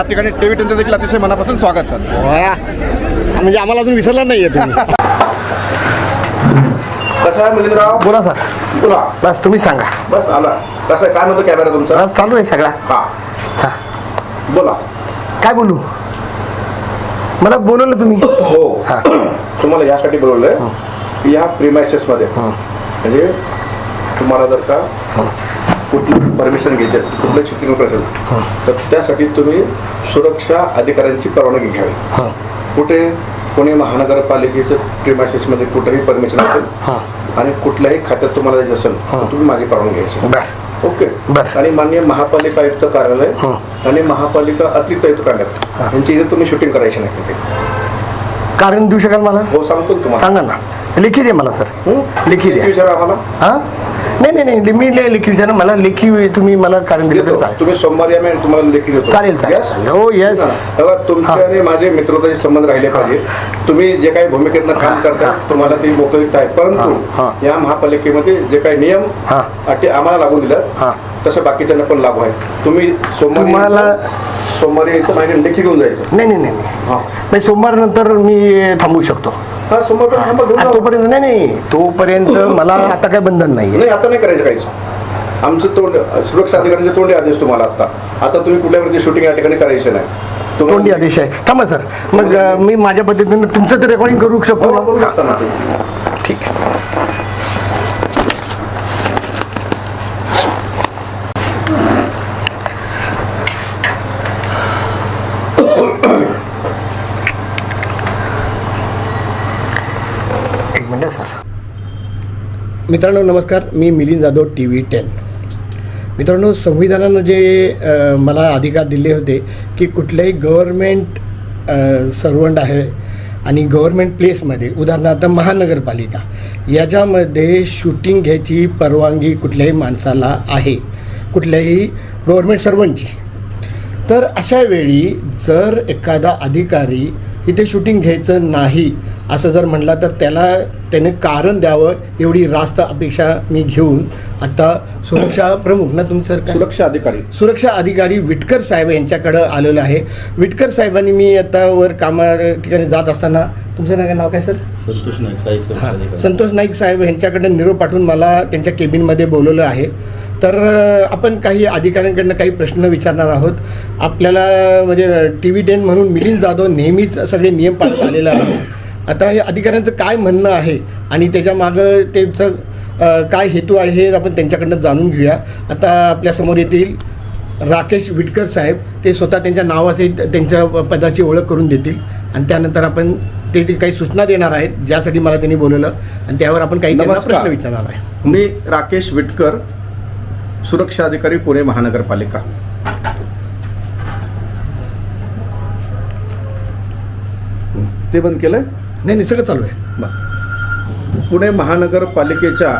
या ठिकाणी टीव्ही टेनचं देखील अतिशय मनापासून स्वागत सर. म्हणजे आम्हाला अजून विसरला नाहीये तुम्ही. कसं आहे मिलिंदराव बोला सर. बोला. बस तुम्ही सांगा. बस आला. कसं आहे? काय म्हणतो कॅमेरा तुमचा? बस चालू आहे सगळा. हा. हा. बोला. काय बोलू? मला बोलवलं तुम्ही. हो. हा. तुम्हाला यासाठी बोलवलंय. की या प्रिमायसेस मध्ये. म्हणजे तुम्हाला जर का कुठली परमिशन घ्यायची कुठलं शूटिंग असेल तर त्यासाठी तुम्ही सुरक्षा अधिकाऱ्यांची परवानगी घ्यावी. कुठे? पुणे महानगरपालिकेचं प्रिमायसेस मध्ये कुठेही परमिशन. असेल आणि कुठल्याही खात्यात तुम्हाला जायचं असेल तर तुम्ही माझी परवानगी घ्यायची. ओके. आणि माननीय महापालिका आयुक्त कार्यालय. आणि महापालिका अतिरिक्त आयुक्त कार्यालय यांची इथे तुम्ही शूटिंग करायची नाही. तिथे कारण देऊ शकाल मला? हो सांगतो तुम्हाला. सांगा ना. लेखी द्या मला सर? लेखी द्या. विचारा आम्हाला. हा? नाही नाही नाही मी ले- लेखी ना मला लेखी तुम्ही मला कारण दिलं. तर चालेल तुम्ही सोमवारी आम्ही तुम्हाला लेखी देतो चालेल, चालेल. हो. हा. तेव्हा तुमचे. आणि माझे मित्रताचे संबंध राहिले पाहिजे तुम्ही जे काही भूमिकेतनं काम करता तुम्हाला ती मोकळीक आहे हा, परंतु. या महापालिकेमध्ये जे काही नियम हा. अटी आम्हाला लागू दिल्यात हा. तसं बाकीच्यांना पण लागू आहे तुम्ही सोमवारी तुम्हाला- सोमवारी यायचं लेखी घेऊन जायचं नाही नाही नाही नाही. हा नाही सोमवार नंतर मी थांबू शकतो हा. घेऊन जाऊ. तोपर्यंत नाही नाही. तोपर्यंत मला आता काय बंधन नाहीये. नाही आता नाही करायचं काहीच. आमचं तोंड सुरक्षा अधिकाऱ्यांचे तोंडी आदेश तुम्हाला आता. आता तुम्ही कुठल्या प्रकारची शूटिंग या ठिकाणी करायचं नाही. तुम्हाला- तोंडी आदेश आहे. थांबा सर. मग अं, मी माझ्या पद्धतीने तुमचं तर रेकॉर्डिंग करू शकतो. हो, करू शकता ना तुम्ही. ठीक आहे. Minute sir. मित्रांनो नमस्कार. मी Milind Jadhav T V ten. मित्रांनो संविधानानं जे मला अधिकार दिले होते की कुठलंही गव्हर्मेंट सर्वंट आहे आणि गव्हर्मेंट प्लेसमध्ये उदाहरणार्थ महानगरपालिका याच्यामध्ये शूटिंग घ्यायची परवानगी कुठल्याही माणसाला आहे कुठल्याही गव्हर्मेंट सर्वंटची तर अशा वेळी जर एखादा अधिकारी इथे शूटिंग घ्यायचं नाही असं जर म्हणला तर त्याला त्याने कारण द्यावं एवढी रास्त अपेक्षा मी घेऊन आता सुरक्षा प्रमुख ना तुमचं सर काय? सुरक्षा अधिकारी. सुरक्षा अधिकारी विटकर साहेब यांच्याकडं आलेलो आहे. विटकर साहेबांनी मी आता वर कामा ठिकाणी जात असताना तुमचं नाव नाव काय सर? संतोष नाईक साईक हां. संतोष नाईक साहेब यांच्याकडे निरोप पाठवून मला त्यांच्या केबिनमध्ये बोलवलं आहे. तर आपण काही अधिकाऱ्यांकडनं काही प्रश्न विचारणार आहोत. आपल्याला म्हणजे टी व्ही टेन म्हणून मिलिंद जाधव नेहमीच सगळे नियम पाळत आलेला आहे. आता हे अधिकाऱ्यांचं काय म्हणणं आहे आणि त्याच्यामागं त्यांचं काय हेतू आहे हे आपण त्यांच्याकडनं जाणून घेऊया. आता आपल्यासमोर येतील राकेश विटकर साहेब. ते स्वतः त्यांच्या नावासहित त्यांच्या पदाची ओळख करून देतील. आणि त्यानंतर आपण ते काही सूचना देणार आहेत ज्यासाठी मला त्यांनी बोलवलं आणि त्यावर आपण काही. प्रश्न विचारणार आहे. मी राकेश विटकर सुरक्षा अधिकारी पुणे महानगरपालिका. ते बंद केलंय? नाही नाही सगळं चालू आहे. पुणे महानगरपालिकेच्या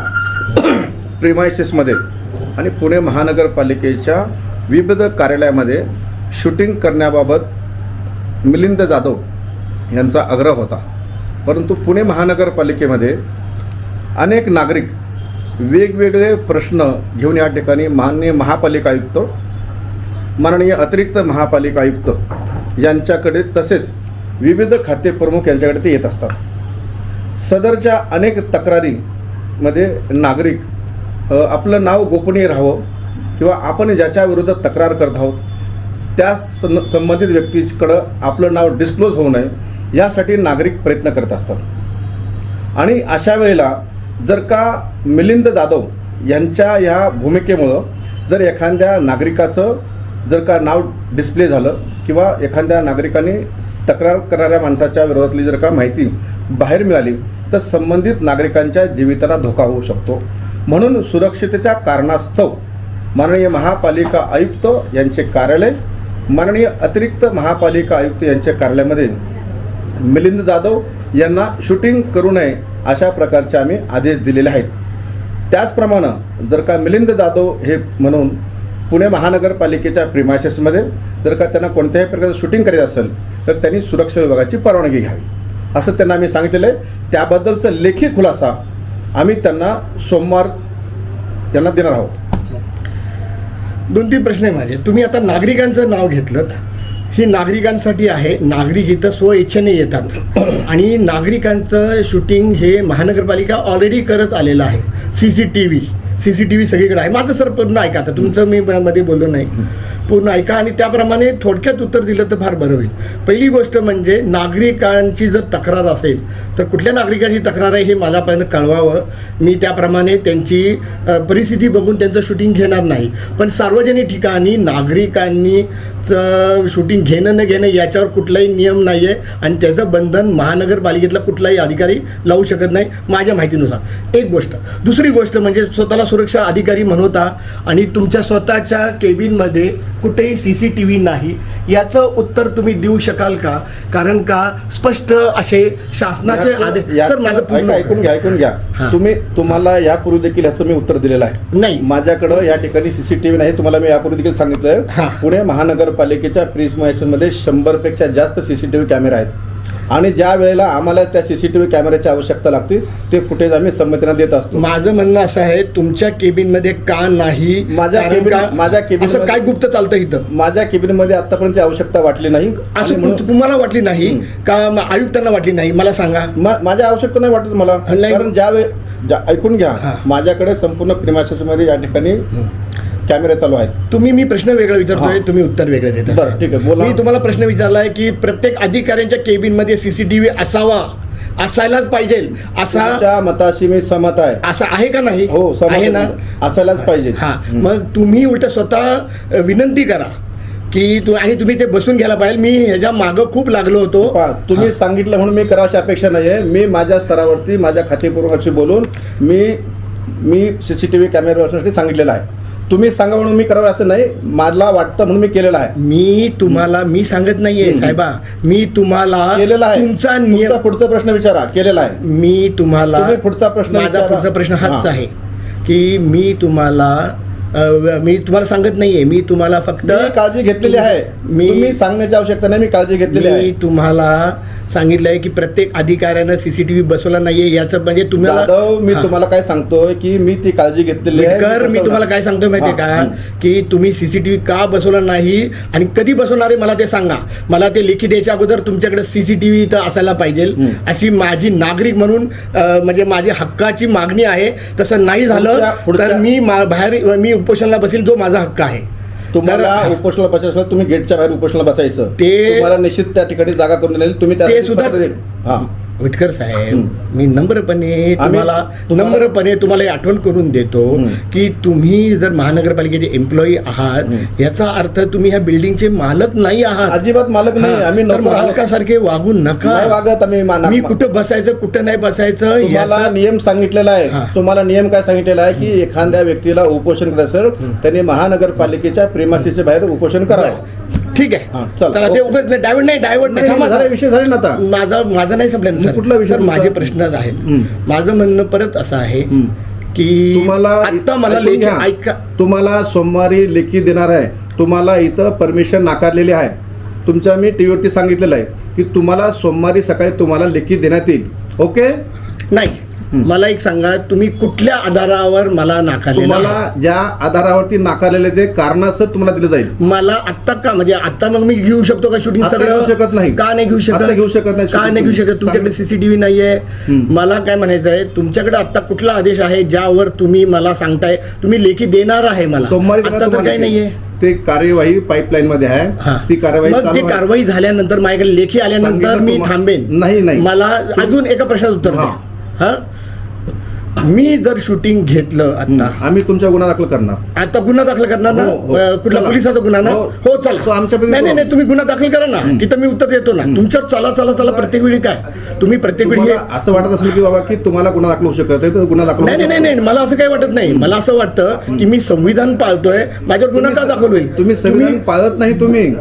प्रिमायसेसमध्ये आणि पुणे महानगरपालिकेच्या विविध कार्यालयामध्ये शूटिंग करण्याबाबत मिलिंद जाधव यांचा आग्रह होता. परंतु पुणे महानगरपालिकेमध्ये अनेक नागरिक वेगवेगळे प्रश्न घेऊन या ठिकाणी माननीय महापालिका आयुक्त माननीय अतिरिक्त महापालिका आयुक्त यांच्याकडे तसेच विविध खाते प्रमुख यांच्याकडे ते येत असतात. सदरच्या अनेक तक्रारीमध्ये नागरिक आपलं नाव गोपनीय राहावं किंवा आपण ज्याच्या विरोधात तक्रार करत आहोत त्या सं संबंधित व्यक्तीकडं आपलं नाव डिस्क्लोज होऊ नये यासाठी नागरिक प्रयत्न करत असतात. आणि अशा वेळेला जर का मिलिंद जाधव यांच्या या भूमिकेमुळं जर एखाद्या नागरिकाचं जर का नाव डिस्प्ले झालं किंवा एखाद्या नागरिकाने तक्रार करणाऱ्या माणसाच्या विरोधातली जर का माहिती बाहेर मिळाली तर संबंधित नागरिकांच्या जीविताला धोका होऊ शकतो. म्हणून सुरक्षितेच्या कारणास्तव माननीय महापालिका आयुक्त यांचे कार्यालय माननीय अतिरिक्त महापालिका आयुक्त यांच्या कार्यालयामध्ये मिलिंद जाधव यांना शूटिंग करू नये अशा प्रकारचे आम्ही आदेश दिलेले आहेत. त्याचप्रमाणे जर का मिलिंद जाधव हे म्हणून पुणे महानगरपालिकेच्या प्रिमायसेसमध्ये जर का त्यांना कोणत्याही प्रकारचं शूटिंग करायचं असेल तर त्यांनी सुरक्षा विभागाची परवानगी घ्यावी. असं त्यांना आम्ही सांगितलेलं आहे. त्याबद्दलचा लेखी खुलासा आम्ही त्यांना सोमवार यांना देणार आहोत. दोन तीन प्रश्न आहे माझे. तुम्ही आता नागरिकांचं नाव घेतलं ही नागरिकांसाठी आहे. नागरिक इथं स्व इच्छेने येतात. आणि नागरिकांचं शूटिंग हे महानगरपालिका ऑलरेडी करत आलेलं आहे. C C T V C C T V सगळीकडे आहे. माझं सर पूर्ण ऐका आता? तुमचं मी मध्ये बोललो नाही. पूर्ण ऐका. आणि त्याप्रमाणे थोडक्यात उत्तर दिलं तर फार बरं होईल. पहिली गोष्ट म्हणजे नागरिकांची जर तक्रार असेल तर कुठल्या नागरिकांची तक्रार आहे हे माझ्यापर्यंत कळवावं. मी त्याप्रमाणे त्यांची परिस्थिती बघून त्यांचं शूटिंग घेणार नाही. पण सार्वजनिक ठिकाणी नागरिकांनी शूटिंग घेणं न घेणं याच्यावर कुठलाही नियम नाही आहे आणि त्याचं बंधन महानगरपालिकेतला कुठलाही अधिकारी लावू शकत नाही माझ्या माहितीनुसार. एक गोष्ट. दुसरी गोष्ट म्हणजे स्वतःला सुरक्षा अधिकारी म्हणवता आणि तुमच्या स्वतःच्या केबिनमध्ये कुठेही सी सी टी व्ही नाही. याचं उत्तर तुम्ही देऊ शकाल का? कारण का स्पष्ट असे शासनाचे आदेश याचं- सर माझं ऐका- पूर्ण ऐकून घ्या ऐकून घ्या. तुम्ही तुम्हाला यापूर्वी देखील ह्याचं मी उत्तर दिलेलं आहे. नाही. माझ्याकडं या ठिकाणी सीसीटीव्ही नाही तुम्हाला मी यापूर्वी देखील सांगितलंय. हां. पुणे महानगरपालिकेच्या प्रिझमेशनमध्ये शंभरपेक्षा जास्त सीसीटीव्ही कॅमेरा आहेत. आणि ज्या वेळेला आम्हाला त्या सीसीटीव्ही कॅमेऱ्याची आवश्यकता लागते ते फुटेज आम्ही संमतीनं देत असतो. माझं म्हणणं असं आहे तुमच्या केबिनमध्ये का नाही? माझ्या कारण केबिन- का- माझ्या केबिनमध्ये- असं काय गुप्त चालतं इथं? माझ्या केबिनमध्ये आतापर्यंत ती आवश्यकता वाटली नाही. आणि असं म्हणून- तुम्हाला वाटली नाही? का म- आयुक्तांना वाटली नाही? मला सांगा. मा- माझ्या आवश्यकता नाही वाटत मला. नाही. कारण ज्या वेळ ऐकून घ्या. हां. माझ्याकडे संपूर्ण प्रिमायसेसमध्ये या ठिकाणी कॅमेरे चालू आहेत. तुम्ही मी प्रश्न वेगळा विचारतोय हां. तुम्ही उत्तर वेगळं देत बरं, ठीक आहे, बोला. मी तुम्हाला प्रश्न विचारलाय की प्रत्येक अधिकाऱ्यांच्या केबिनमध्ये सीसीटीव्ही असावा असायलाच पाहिजे. असा तुमच्या मताशी मी सहमत आहे. असा आहे का नाही? हो सहमत आहे ना. असायलाच पाहिजे. हा. मग तुम्ही उलट स्वतः विनंती करा की तू आणि तुम्ही ते बसून घ्यायला पाहिजे. मी ह्याच्या मागं खूप लागलो होतो. पहा, तुम्ही सांगितलं म्हणून मी करावची अपेक्षा नाही आहे मी माझ्या स्तरावरती माझ्या खातेपूर्वकाशी बोलून मी मी सी सी टी व्ही कॅमेऱ्यावरती सांगितलेलं आहे. तुम्ही सांगा म्हणून मी करावं असं नाही. मला वाटतं म्हणून मी केलेलं आहे. मी तुम्हाला मी सांगत नाहीये. साहेबा. मी तुम्हाला केलेलं आहे. तुमचा नियम पुढचा प्रश्न विचारा. केलेला आहे. मी तुम्हाला तुम्ही पुढचा प्रश्न माझा विचारा. पुढचा प्रश्न हाच हां. आहे. की मी तुम्हाला मी तुम्हाला सांगत नाहीये. मी तुम्हाला फक्त काळजी घेतलेली आहे. मी- तुम्ही सांगण्याची आवश्यकता नाही मी काळजी घेतलेली मी आहे. तुम्हाला सांगितलंय की प्रत्येक अधिकाऱ्यानं सीसीटीव्ही बसवला नाहीये. याचं म्हणजे तुम्हाला मी. तुम्हाला काय सांगतोय की मी ती काळजी घेतलेली आहे. मी तुम्हाला काय सांगतोय माहितीये का. की तुम्ही सीसीटीव्ही का बसवला नाही? आणि कधी बसवणार आहे मला ते सांगा. मला ते लेखी द्यायच्या अगोदर तुमच्याकडे सीसीटीव्ही इथं असायला पाहिजे. अशी माझी नागरिक म्हणून म्हणजे माझी हक्काची मागणी आहे. तसं नाही झालं तर मा- बाहेर मी उपोषणाला बसेल जो माझा हक्क आहे. तुम्हाला तर- उपोषणाला बसायचं असेल, तुम्ही गेटच्या बाहेर उपोषणाला बसायचं. ते- तुम्हाला निश्चित त्या ठिकाणी जागा करून दिली तुम्ही त्या ते सुद्धा हा. विटकर साहेब. मी नम्रपणे तुम्हाला नम्रपणे तुम्हाला आठवण करून देतो. की तुम्ही जर महानगरपालिकेचे एम्प्लॉई आहात. याचा अर्थ तुम्ही ह्या बिल्डिंगचे मालक नाही आहात अजिबात मालक नाही आम्ही. मालकासारखे वागू नका वागत आम्ही मा- कुठं बसायचं कुठं नाही बसायचं याचा- नियम सांगितलेला आहे. तुम्हाला नियम काय सांगितलेला आहे की एखाद्या व्यक्तीला उपोषण करायचं त्यांनी महानगरपालिकेच्या प्रेमासीच्या बाहेर उपोषण करावं ठीक आहे. चला, ते ओके. उगाच डायव्हर्ट नाही डायव्हर्ट नाही. नाही, विषय झाले ना आता. माझा माझा नाही संपला ना, मग सर. कुठला विषय? माझे प्रश्नच आहेत. माझं म्हणणं परत असं आहे. की तुम्हाला आता मला लेखी. ऐका तुम्हाला सोमवारी लेखी देणार आहे. तुम्हाला इथं परमिशन नाकारलेली आहे. तुमच्या मी टी व्हीवरती सांगितलेलं आहे की तुम्हाला सोमवारी सकाळी तुम्हाला लेखी देण्यात येईल. ओके? नाही. मला एक सांगा तुम्ही कुठल्या आधारावर मला नाकारलेलं आहे? तुम्हाला ज्या आधारावरती नाकारलेले ते कारणासह तुम्हाला दिलं जाईल मला आत्ता का म्हणजे आता मग मी घेऊ शकतो का शूटिंग सगळं घेऊ शकत नाही. का नाही घेऊ शकत घेऊ शकत नाही का shooting नाही घेऊ शकत. तुमच्याकडे सीसीटीव्ही नाहीये. मला काय म्हणायचं आहे तुमच्याकडे आता कुठला आदेश आहे ज्यावर तुम्ही मला सांगताय तुम्ही लेखी देणार आहे मला सोमवारी आता तर काही. नाहीये ते कार्यवाही पाईपलाईन मध्ये हा. आहे ती कार्यवाही मग चालू ती आहे. कारवाई झाल्यानंतर माझ्याकडे लेखी आल्यानंतर सांगितलं मी तुम्हा- थांबेन नाही, नाही. मला अजून एका प्रश्नाचं उत्तर द्या हा? मी जर शूटिंग घेतलं. आता. आम्ही तुमच्या गुन्हा दाखल करणार. आता गुन्हा दाखल करणार ना? हो, हो. अ, कुठला चला. पोलिसाचा गुन्हा ना? हो. हो तो चला आमच्यापर्यंत नाही नाही. नाही, तुम्ही गुन्हा दाखल करा ना. तिथं मी उत्तर देतो ना. तुमच्यावर चला चला चला प्रत्येक वेळी काय? तुम्ही प्रत्येक वेळी हे तुम्हाला असं वाटत असेल की बाबा की तुम्हाला गुन्हा दाखल होऊ शकत आहे तर गुन्हा दाखल नाही होऊ नाही नाही नाही मला असं काही वाटत नाही. मला असं वाटतं की मी संविधान पाळतोय माझ्यावर गुन्हा का दाखल होईल? तुम्ही संविधान पाळत नाही तुम्ही.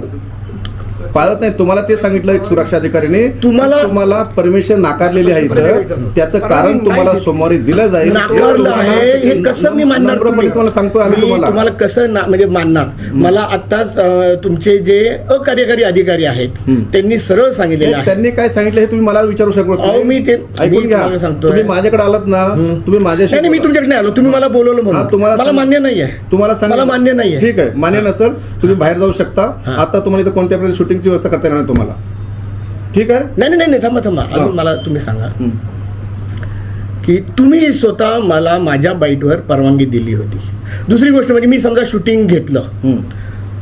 पाळत नाही. तुम्हाला ते सांगितलं एक सुरक्षा अधिकाऱ्याने तुम्हाला- तुम्हाला परमिशन नाकारलेली आहे इथं. त्याचं कारण तुम्हाला सोमवारी दिलं जाईल. नाकारलं आहे. हे कसं मी मानणार? तुम्हाला सांगतो आम्ही तुम्हाला. कसं म्हणजे मानणार? मला आताच तुमचे जे अकार्यकारी अधिकारी आहेत. त्यांनी सरळ सांगितलेलं आहे. त्यांनी काय सांगितलं हे तुम्ही मला विचारू शकत. मी ते- मी ऐकून घ्या. तुम्ही माझ्याकडे आलात ना तुम्ही माझ्याशी मी. तुमच्याकडे नाही आलो. तुम्ही मला बोलवलं हा, म्हणून तुम्हाला मान्य नाही आहे तुम्हाला सांग मला मान्य नाही ठीक आहे. मान्य नसेल तुम्ही बाहेर जाऊ शकता. हा. आता तुम्हाला इथं कोणत्या प्रकारे शूटिंगची व्यवस्था करता येणार नाही तुम्हाला? ठीक आहे? नाही नाही नाही थांबा थांबा. अजून मला तुम्ही सांगा. की तुम्ही स्वतः मला माझ्या बाईटवर परवानगी दिली होती. दुसरी गोष्ट म्हणजे मी समजा शूटिंग घेतलं. हं.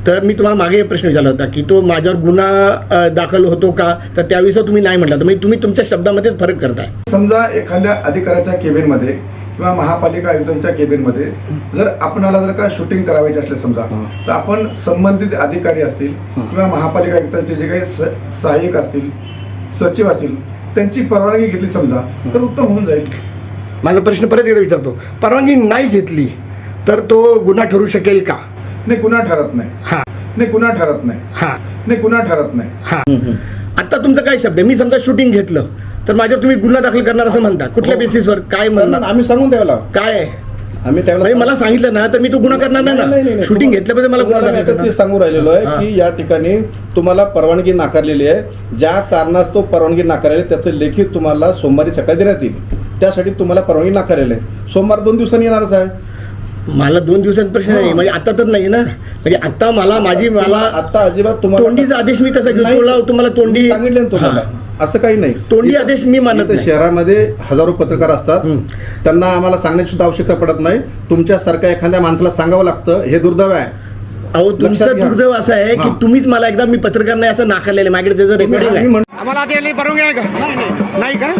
तर मी तुम्हाला मागे प्रश्न विचारला होता की तो माझ्यावर गुन्हा दाखल होतो का? तर त्यावेळेस तुम्ही नाही म्हटलं. तर म्हणजे तुम्ही तुमच्या शब्दामध्येच फरक करताय. समजा एखाद्या अधिकाऱ्याच्या केबिनमध्ये किंवा महापालिका आयुक्तांच्या केबिनमध्ये जर आपणाला जर का शूटिंग करावायची असले समजा तर आपण संबंधित अधिकारी असतील किंवा महापालिका आयुक्तांचे जे काही सहाय्यक असतील सचिव असतील त्यांची परवानगी घेतली समजा तर उत्तम होऊन जाईल. माझा प्रश्न परत एकदा विचारतो. परवानगी नाही घेतली तर तो गुन्हा ठरू शकेल का? नाही गुन्हा ठरत नाही. हा. नाही गुन्हा ठरत नाही. हा. नाही गुन्हा ठरत नाही. हा. आता तुमचा काय शब्द आहे? मी समजा शूटिंग घेतलं तर माझ्यावर तुम्ही गुन्हा दाखल करणार असं म्हणता. कुठल्या हो. बेसिसवर काय तर म्हणणार? आम्ही सांगून त्यावेळेला काय आम्ही म्हणजे त्यावेळेला मला सांगितलं ना तर मी तो गुन्हा करणार नाही ना? शूटिंग घेतल्यामध्ये मला गुन्हा दाखल ते सांगू राहिलेलो आहे हा. की या ठिकाणी तुम्हाला परवानगी नाकारलेली आहे. ज्या कारणास तो परवानगी नाकारलेली त्याचं लेखी तुम्हाला सोमवारी सकाळी देण्यात येईल. त्यासाठी तुम्हाला परवानगी नाकारलेली आहे. सोमवार दोन दिवसांनी येणारच आहे. मला दोन दिवसांत प्रश्न नाही. म्हणजे आता तर नाही ना? म्हणजे आता मला माझी मला आता अजिबात तुम्हाला तोंडीचा आदेश मी कसा घेऊ नाही. तुला तुम्हाला तोंडी सांगितलं तुम्हाला. असं काही नाही. तोंडी आदेश मी मानत नाही. शहरामध्ये हजारो पत्रकार असतात. त्यांना आम्हाला सांगण्याची सुद्धा आवश्यकता पडत नाही. तुमच्यासारख्या एखाद्या माणसाला सांगावं लागतं. हे दुर्दैव आहे. अहो लक्षात तुमचा घ्या. दुर्दैव असं आहे की हा. तुम्हीच मला एकदा मी पत्रकार नाही असं नाकारलेलं आहे. माझ्याकडे त्याचं रेकॉर्डिंग मी आहे. म्हण- आम्हाला यायला परवानगी आहे का नाही का?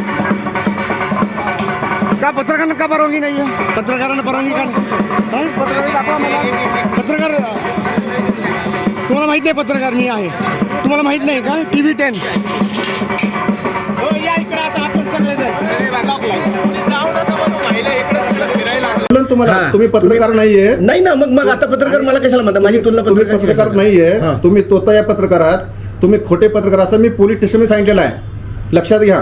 का पत्रकारांना का परवानगी नाही आहे पत्रकारांना परवानगी का नाही? पत्रकार दाखवा मला. पत्रकार तुम्हाला माहीत नाही पत्रकार मी आहे. तुम्हाला माहीत नाही का? टी व्ही टेन ना तुम्हाला हा. तुम्ही पत्रकार नाहीये. नाही ना मग मग आता पत्रकार मला कशाला म्हणता? माझी पत्रकाराची पत्रकार? नाहीये. हा. तुम्ही तोता या पत्रकारात. तुम्ही खोटे पत्रकार असं मी पोलीस स्टेशन सांगितलेलं आहे. लक्षात घ्या.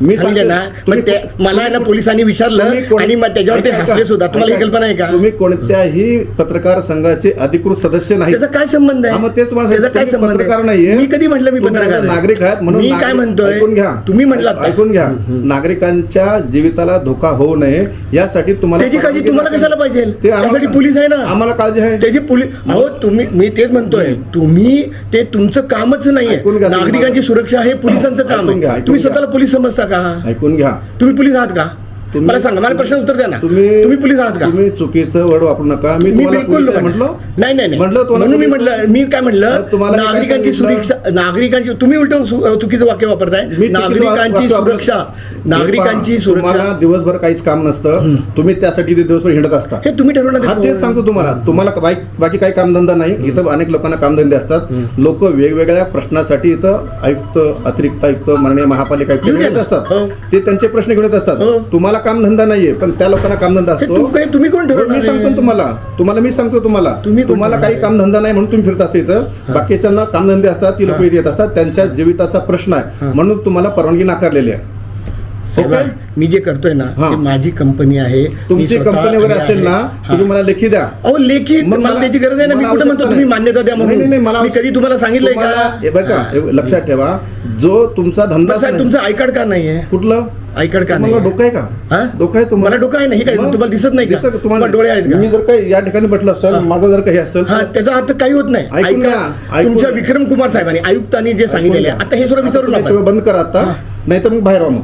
मी सांगितलं ना सांगितलं- पण ते मला आहे ना पोलिसांनी विचारलं आणि मग त्याच्यावर ते हसले सुद्धा. तुम्हाला ही. कल्पना आहे का? तुम्ही कोणत्याही पत्रकार संघाचे अधिकृत सदस्य नाही त्याचा काय संबंध आहे? मग तेच तुम्हाला त्याचा सांगतो, काय संबंध पत्रकार नाहीये. मी कधी म्हटलं मी पत्रकार? नागरिक आहात म्हणून मी काय म्हणतोय? ऐकून घ्या. तुम्ही म्हटलात काय? ऐकून घ्या. नागरिकांच्या जीविताला धोका होऊ नये यासाठी तुम्हाला त्याची काळजी तुम्हाला. कशाला पाहिजे? त्यासाठी पोलीस आहे ना? आम्हाला काळजी आहे. त्याची पोलीस अहो तुम्ही मी तेच म्हणतोय. तुम्ही ते तुमचं कामच नाहीये. नागरिकांची. सुरक्षा हे पोलिसांचं काम आहे. तुम्ही. स्वतःला पोलीस समजता का ऐकून घ्या. तुम्ही पोलीस आहात का? तुम्ही- मला सांगा मला प्रश्न उत्तर द्या ना. तुम्ही तुम्ही पोलीस आहात का? तुम्ही चुकीचं वर्ड वापरू नका. मी मी तुम्हाला बिलकुल पोलीस आहे म्हटलं? नाही नाही नाही. म्हटलं तुम्हाला म्हणून मी पोलीस म्हटलं मी काय म्हटलं? तुम्हाला मी काय नागरिकांची सांगितलं? सुरक्षा नागरिकांची तुम्ही उलट चुकीचं वाक्य वापरताय. मी चुकीचं नागरिकांची वाक्य सुरक्षा हे नागरिकांची पहा, तुम्हाला सुरक्षा दिवसभर काहीच काम नसतं. तुम्ही त्यासाठी इथे दिवसभर हिंडत असता. हे तुम्ही ठरवणार हा तेच सांगतो तुम्हाला. तुम्हाला बाकी बाकी काही कामधंदा नाही. इथं अनेक लोकांना कामधंदे असतात. लोक वेगवेगळ्या प्रश्नासाठी इथं आयुक्त अतिरिक्त आयुक्त माननीय महापालिका आयुक्त येऊ द्या घेऊन येत ना. असतात. हो. ते त्यांचे प्रश्न घेऊन येत असतात. हो. तुम्हाला कामधंदा नाहीये पण त्या लोकांना कामधंदा असतो. तुम- तुम्ही कोण ठरवणार मी सांगतो तुम्हाला. तुम्हाला मी सांगतो तुम्हाला. तुम्ही तुम्हाला काही? कामधंदा नाही म्हणून तुम्ही फिरत इथं. बाकीच्यांना कामधंदे असतात ती लोक येत असतात. त्यांच्या जीविताचा प्रश्न आहे. म्हणून तुम्हाला परवानगी नाकारलेली आहे. ओके? मी जे करतोय ना. ते माझी कंपनी आहे तुमची कंपनी वगैरे असेल. ना. तुम्ही मला लेखी द्या अहो लेखी मला मला- त्याची गरज आहे ना मी मला कुठं म्हणतो तुम्ही नाही. मान्यता द्या नाही, नाही, नाही, मला म्हणून मी कधी तुम्हाला सांगितलंय का हे बघा लक्षात ठेवा जो तुमचा धंदा साहेब तुमचं कार्ड का नाहीये कुठलं कार्ड का नाही डोकं आहे का? डोकं आहे तुम्हाला मला डोकं आहे ना, हे काय? तुम्हाला दिसत नाही का? तुम्हाला डोळे आहेत का? मी जर काही या ठिकाणी म्हटलं असेल माझा जर काही असेल हा त्याचा अर्थ काही होत नाही ऐका, तुमच्या. विक्रम कुमार साहेबांनी आयुक्तांनी जे सांगितलेले आता हे सुद्धा विचारू तुम्ही नका सगळं बंद करा आता नाही तर मग बाहेर मग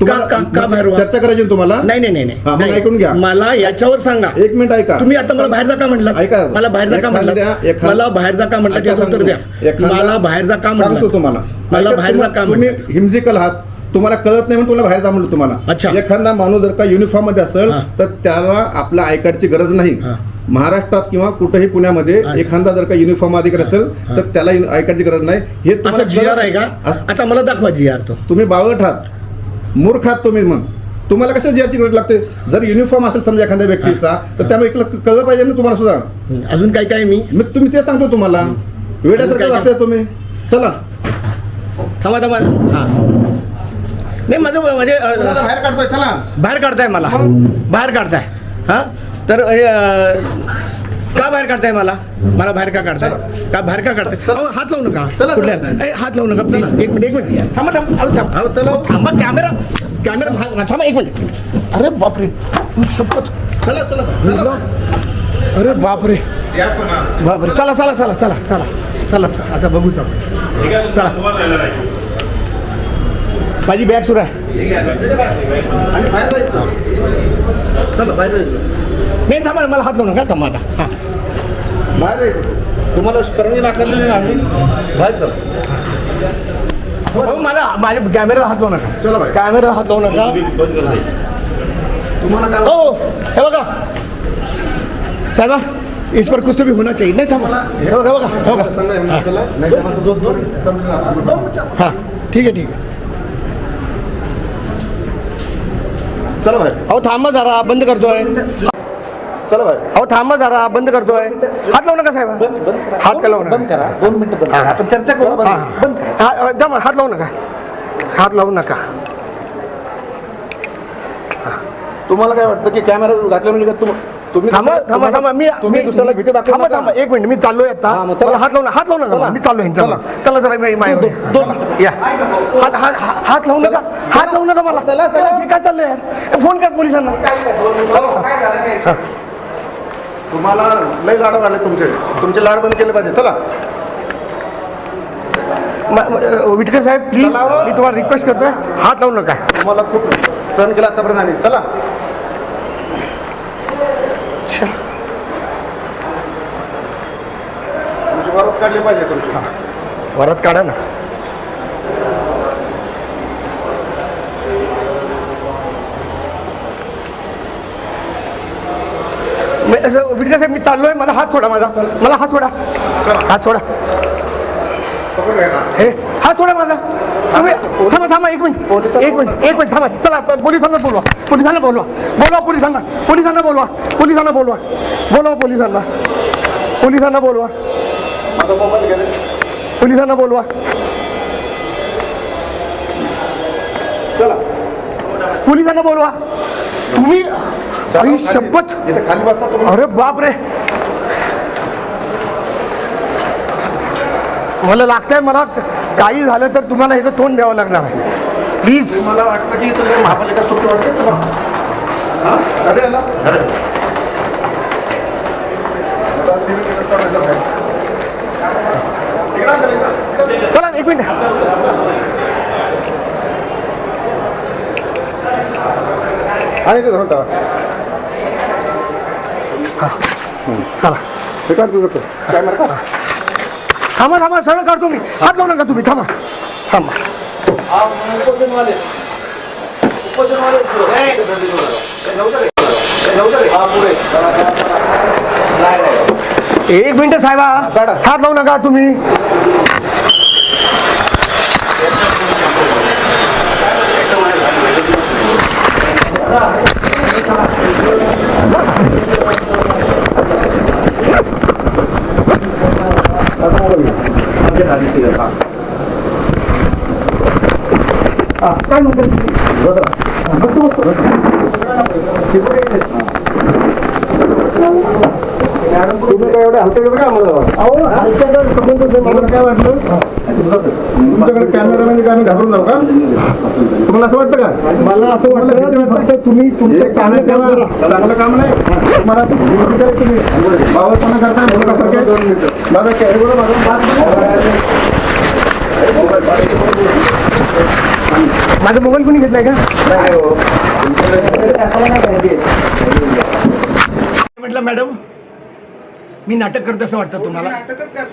तुम्हाला का- का बाहेर व्हा? चर्चा करायची ना तुम्हाला? नाही नाही नाही हा, मग नाही. ऐकून घ्या. मला याच्यावर सांगा. एक मिनिट ऐका. तुम्ही आता मला बाहेर जा का म्हटलं? ऐका. मला बाहेर जा का एखाद्या- मला बाहेर जा का म्हटलं? ऐका त्याचं उत्तर द्या. एखादा- मला बाहेर जा का सांगतो तुम्हाला. मला ऐका, बाहेर जा तुम्हा- का तुम्ही हिमजिकल आहात. तुम्हाला कळत नाही म्हणून तुम्हाला बाहेर जा म्हणलं तुम्हाला. अच्छा. एखादा माणूस जर का युनिफॉर्ममध्ये असेल हा. तर त्याला आपल्या आय कार्डची गरज नाही. हा. महाराष्ट्रात किंवा कुठेही पुण्यामध्ये अच्छा. एखादा जर का युनिफॉर्म अधिकारी असेल तर त्याला आय कार्डची गरज नाही. हे असं तुम्हाला जी आर आहे का? अस- आता मला दाखवा जी आर तो. तुम्ही बावळट आहात. मूर्ख आहात तुम्ही मग तुम्हाला कसं जी आरची गरज लागते? जर युनिफॉर्म असेल समजा एखाद्या व्यक्तीचा तर त्यामुळे कळलं पाहिजे ना तुम्हाला सुद्धा. अजून काय काय मी? मग तुम्ही ते सांगतो तुम्हाला. वेड्यासारखं काय- वागताय तुम्ही. चला. थांबा थांबा. हां. नाही माझं म्हणजे बाहेर काढतोय चला. बाहेर काढताय मला. बाहेर काढताय. हां? तर का बाहेर काढताय मला? मला बाहेर का काढताय? का बाहेर का काढताय? अहो, हात लावू नका. चला, कुठल्या? चला. ए, हात लावू नका प्लीज एक मिनिट एक मिनिट. थांबा थांबा अहो, थांबा. अहो, चला. थांबा कॅमेरा कॅमेरा हा- थांबा एक मिनिट. अरे बापरे. तू शपथ. चला चला. चला. अरे बापरे. बापरे. चला चला चला चला चला. चला चला. आता बघू चला. चला माझी बॅग सुरू आहे बाहेर चला बाहेर नाही थांबा मला हात लावू नका थांबा आता हां बाहेर जायचं तुम्हाला करणी नाकारलेली नाही बाहेर चला हो मला माझ्या कॅमेरा हात लावू नका चला बाई. कॅमेरा हात लावू नका तुम्हाला काय हो हे बघा साहेबा इस पर कुछ तो भी होना चाहिए नाही थांबा हे बघा हे बघा हे बघा हां ठीक आहे ठीक आहे चला बाहेर अहो थांबा जरा बंद करतोय. चला बाहेर अहो थांबा जरा बंद करतोय. हात लावू नका साहेब. हात का लावू नका? बंद करा. दोन मिनिटं बंद करा. आपण चर्चा करू. हा. बंद करा. हा, थांबा, हात लावू नका. हात लावू नका. तुम्हाला काय वाटतं की कॅमेरा घातला म्हणजे का तुम- तुम्ही थांबा थांबा थांबा. मी तुम्ही दुसऱ्याला भीती दाखवू थांबा. थांबा. एक मिनिट मी चाललोय आता. हा, मग चला. मला हात लावू नका हात लावू नका. चला. मी चाललोय चला. चला जरा मी या. हात हात हात- लावू नका. हात लावू नका मला. चला, चला. हे काय चाललंय यार? फोन कर पोलिसांना. तुम्हाला लय लाड आले तुमचे. तुमचे लाड बंद केले पाहिजे. चला. म- म- विटकर साहेब प्लीज चला. मी तुम्हाला रिक्वेस्ट करतोय. हात लावू नका. तुम्हाला खूप सहन केला आतापर्यंत आणि चला. वरात काढली पाहिजे तुमची. वरात काढा ना. साहेब मी चाललोय. मला हात सोडा माझा. मला हात सोडा. हात सोडा. ना. हे हात सोडा माझा. तुम्ही थांबा थांबा. एक मिनिट. एक मिनिट एक मिनिट थांबा. चला पोलिसांना बोलवा. पोलिसांना बोलवा. बोलवा पोलिसांना. पोलिसांना बोलवा. पोलिसांना बोलवा. बोलवा पोलिसांना. पोलिसांना बोलवा. पोलिसांना बोलवा. चला. पोलिसांना बोलवा. तुम्ही शपथ. अरे बाप रे मला लागतंय मला काही झालं तर तुम्हाला इथं तोंड द्यावं लागणार आहे. प्लीज मला वाटतं की महापालिका सुट्टी वाटते तुम्हाला हा? अरे याला अरे आता TV तिकडे काढायचं आहे. तिकडे आलं, इकडे. इकडे. चला एक मिनिट आणि ते धरून. चला. हे काढ तुझं ते. कॅमेरा काढ. थांबा थांबा सरळ काढतो मी हात लावू नका तुम्ही. थांबा. थांबा. हा. एक मिनिट साहेबा. हात लावू नका तुम्ही काय म्हणतात तुम्ही काय एवढे हलके का आम्हाला अहो हलक्याचा संबंध नाही. मला काय वाटलं तुमच्याकडे कॅमेरा म्हणजे आम्ही घाबरून जाऊ का तुम्हाला असं वाटतं का मला असं वाटलं तुम्ही तुमचे कामे करा चांगलं काम नाही मला ड्युटी करायची तुम्ही बावरपणा करताय मुलगासारखे माझा कॅमेरा माझा माझा मोबाईल कोणी घेतलाय का? म्हटलं मॅडम मी नाटक करत असं वाटतं तुम्हाला.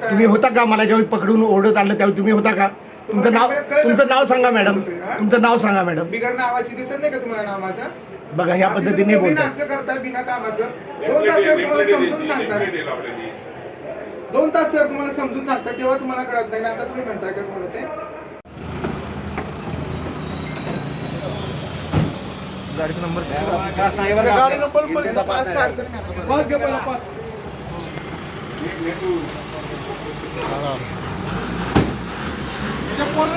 तुम्ही होता का मला ज्यावेळी पकडून ओढत आणलं त्यावेळी तुम्ही होता का? तुमचं नाव तुमचं नाव सांगा मॅडम. तुमचं नाव सांगा मॅडम. बिगर नावाची दिसत नाही का तुम्हाला बघा ह्या पद्धतीने बोलतात बिना कामाचं. दोन तास सर तुम्हाला समजून सांगताय. दोन तास सर तुम्हाला समजून सांगतात तेव्हा तुम्हाला कळत नाही. ना आता तुम्ही म्हणताय का कोण ते गाडी नंबर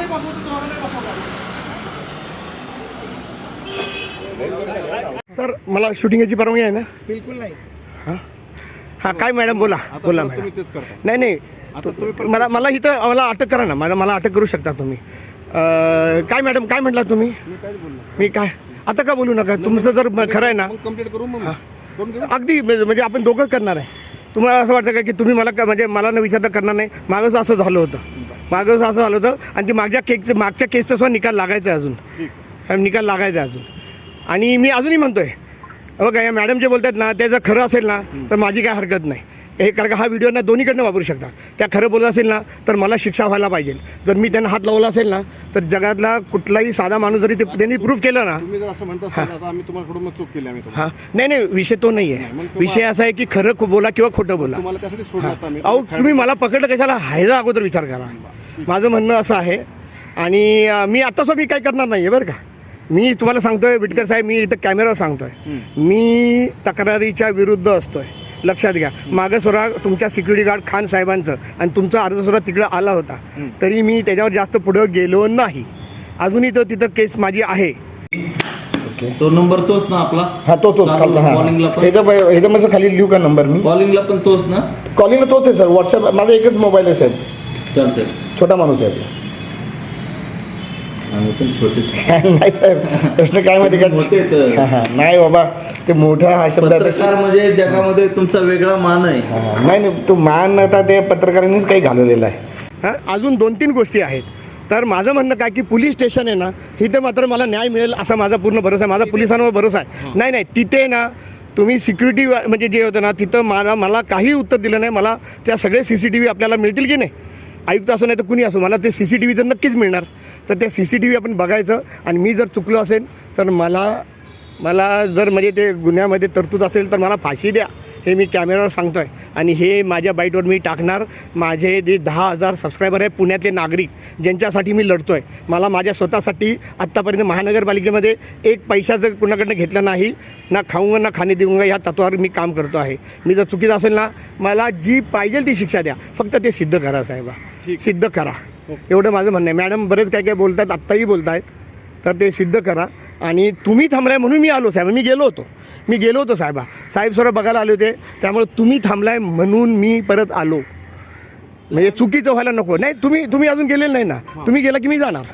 बसवतो तुम्हाला नाही बसवणार सर मला शूटिंगची परवानगी आहे ना? बिलकुल नाही. हां? काय मॅडम बोला. बोला मॅडम. नाही नाही. मला मला इथं मला अटक करा ना. मला मला अटक करू शकता तुम्ही. काय मॅडम काय म्हटला तुम्ही? मी काहीच बोललो मी काय? आता का बोलू नका? तुमचं जर खरं आहे ना? कंप्लीट करू मग. करून घेऊ अगदी म्हणजे म्हणजे आपण दोघं करणार आहे. तुम्हाला असं वाटतं का की तुम्ही मला का म्हणजे मला न विचारता करणार नाही? मागं असं झालं होतं. मागं असं झालं होतं. आणि ती मागच्या केकचं मागच्या केसचा सुद्धा निकाल लागायचा आहे अजून. साहेब निकाल लागायचा आहे अजून. आणि मी अजूनही म्हणतोय बघा या मॅडम जे बोलतात ना ते जर खरं असेल ना तर माझी काय हरकत नाही. हे कारण का हा व्हिडिओ ना दोन्हीकडनं वापरू शकता. त्या खरं बोलत असेल ना तर मला शिक्षा व्हायला पाहिजे. जर मी त्यांना हात लावला असेल ना तर जगातला कुठलाही साधा माणूस जरी ते त्यांनी प्रूव्ह केलं ना तुम्ही जर असं म्हणता असाल, आता आम्ही तुम्हाला चूक केली आम्ही तुम्हाला. हां. नाही नाही विषय तो नाही आहे विषय असा आहे की खरं खो- बोला किंवा खोटं बोला. तुम्हाला त्यासाठी सोडलं आता आम्ही. अहो तुम्ही मला पकडलं कशाला? हायचा अगोदर विचार करा. माझं म्हणणं असं आहे. आणि अं, मी आत्ताच मी काय करणार नाही आहे बरं का? मी तुम्हाला सांगतोय बिटकर साहेब मी इथं कॅमेरावर सांगतोय. मी तक्रारीच्या विरुद्ध असतोय. लक्षात घ्या. मागं सुद्धा तुमच्या सिक्युरिटी गार्ड खान साहेबांचं आणि तुमचा अर्ज सुद्धा तिकडं आला होता. तरी मी त्याच्यावर जास्त पुढं गेलो नाही. अजूनही तो तिथं केस माझी आहे. तो नंबर तोच ना आपला? हा तो तोच चालू खालचा हा कॉलिंगला पण. ह्याच्या ह्याच्यामध्ये खाली लिहू का नंबर मी? कॉलिंगला पण तोच ना? कॉलिंगला तोच आहे सर व्हॉट्सअप माझा एकच मोबाईल आहे साहेब चालतंय. छोटा माणूस आहे आपला. आम्ही पण छोटेच नाही साहेब प्रश्न काय माहिती मोठे का आहेत. हा, हा. नाही बाबा ते मोठा हा शब्द. पत्रकार म्हणजे जगामध्ये तुमचा वेगळा मान आहे. हा, हा. नाही नाही तो मान आता ते पत्रकारांनीच काही घालवलेला आहे. हा अजून दोन तीन गोष्टी आहेत. तर माझं म्हणणं काय की पोलीस स्टेशन आहे ना इथे मात्र मला न्याय मिळेल असा माझा पूर्ण भरोसा आहे. माझा पोलिसांवर भरोसा आहे. नाही नाही तिथे ना तुम्ही सिक्युरिटी म्हणजे जे होतं ना तिथं मला मला काही उत्तर दिलं नाही. मला त्या सगळे सी सी टी व्ही आपल्याला मिळतील की नाही? आयुक्त असो नाही तर कुणी असो मला ते सी सी टी व्ही तर नक्कीच मिळणार. तर त्या सी सी टी व्ही आपण बघायचं. आणि मी जर चुकलो असेल तर मला मला जर म्हणजे ते गुन्ह्यामध्ये तरतूद असेल तर मला फाशी द्या. हे मी कॅमेऱ्यावर सांगतो आहे आणि हे माझ्या बाईटवर मी टाकणार. माझे जे दहा हजार सबस्क्रायबर आहे पुण्यातले नागरिक ज्यांच्यासाठी मी लढतो आहे मला माझ्या स्वतःसाठी आत्तापर्यंत महानगरपालिकेमध्ये एक पैशाचं कुणाकडनं घेतलं नाही ना खाऊंगा ना खाणे देऊंगा या तत्वावर मी काम करतो आहे. मी जर चुकीचं असेल ना मला जी पाहिजे ती शिक्षा द्या. फक्त ते सिद्ध करा साहेबा. सिद्ध करा. एवढं माझं म्हणणं आहे. मॅडम बरेच काय काय बोलतात आत्ताही बोलत आहेत तर ते सिद्ध करा. आणि तुम्ही थांबलाय म्हणून मी आलो साहेब. मी गेलो होतो. मी गेलो होतो साहेबा. साहेब सर्व बघायला आले होते. त्यामुळे तुम्ही थांबलाय म्हणून मी परत आलो. म्हणजे चुकीचं व्हायला नको. नाही तुम्ही तुम्ही अजून गेलेलं नाही ना. तुम्ही गेला की मी जाणार.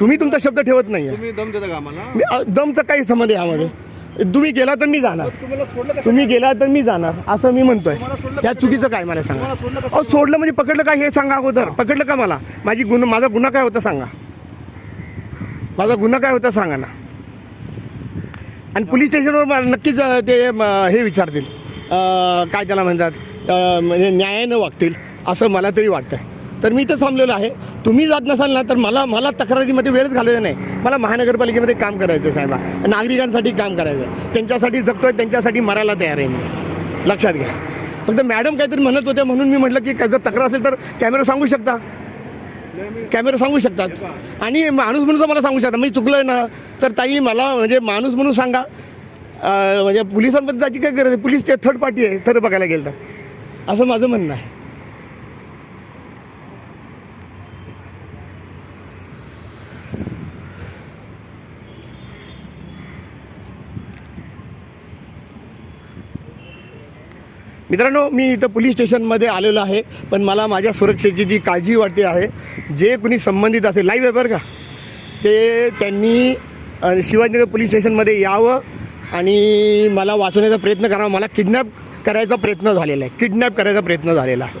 तुम्ही तुमचा शब्द ठेवत नाही दम देता का आम्हाला? दमचं काही संबंध आहे यामध्ये. तुम्ही गेला तर मी जाणार. का तुम्ही गेला तर मी जाणार असं मी म्हणतोय. त्या चुकीचं काय? मला सांगा? अहो सोडलं म्हणजे पकडलं काय हे सांगा अगोदर. पकडलं का मला? माझी गुन्हा माझा गुन्हा काय होता सांगा. माझा गुन्हा काय होता सांगा ना. आणि पोलीस स्टेशनवर नक्कीच ते हे विचारतील. काय त्याला म्हणतात? म्हणजे न्यायानं वागतील असं मला तरी वाटतं तर मी तर थांबलेलो आहे. तुम्ही जात नसाल ना तर मला मला तक्रारीमध्ये वेळच घालवायचा नाही. मला महानगरपालिकेमध्ये काम करायचं आहे साहेबा. नागरिकांसाठी काम करायचं आहे त्यांच्यासाठी जगतोय त्यांच्यासाठी मरायला तयार आहे मी. लक्षात घ्या. फक्त मॅडम काहीतरी म्हणत होत्या म्हणून मी म्हटलं की जर तक्रार असेल तर कॅमेरा सांगू शकता? कॅमेरा सांगू शकतात. आणि माणूस म्हणून मला सांगू शकता. मी चुकलोय ना तर ताई मला म्हणजे माणूस म्हणून सांगा. म्हणजे पोलिसांबद्दल जायची काय गरज आहे? पोलीस ते थर्ड पार्टी आहे थर्ड बघायला गेलं तर. असं माझं म्हणणं आहे. मित्रांनो मी इथं पोलीस स्टेशनमध्ये आलेलो आहे पण मला माझ्या सुरक्षेची जी काळजी वाटते आहे जे कुणी संबंधित असेल लाईव्ह आहे बरं का ते त्यांनी शिवाजीनगर पोलीस स्टेशनमध्ये यावं आणि मला वाचवण्याचा प्रयत्न करावा. मला किडनॅप करायचा प्रयत्न झालेला आहे. किडनॅप करायचा प्रयत्न झालेला आहे.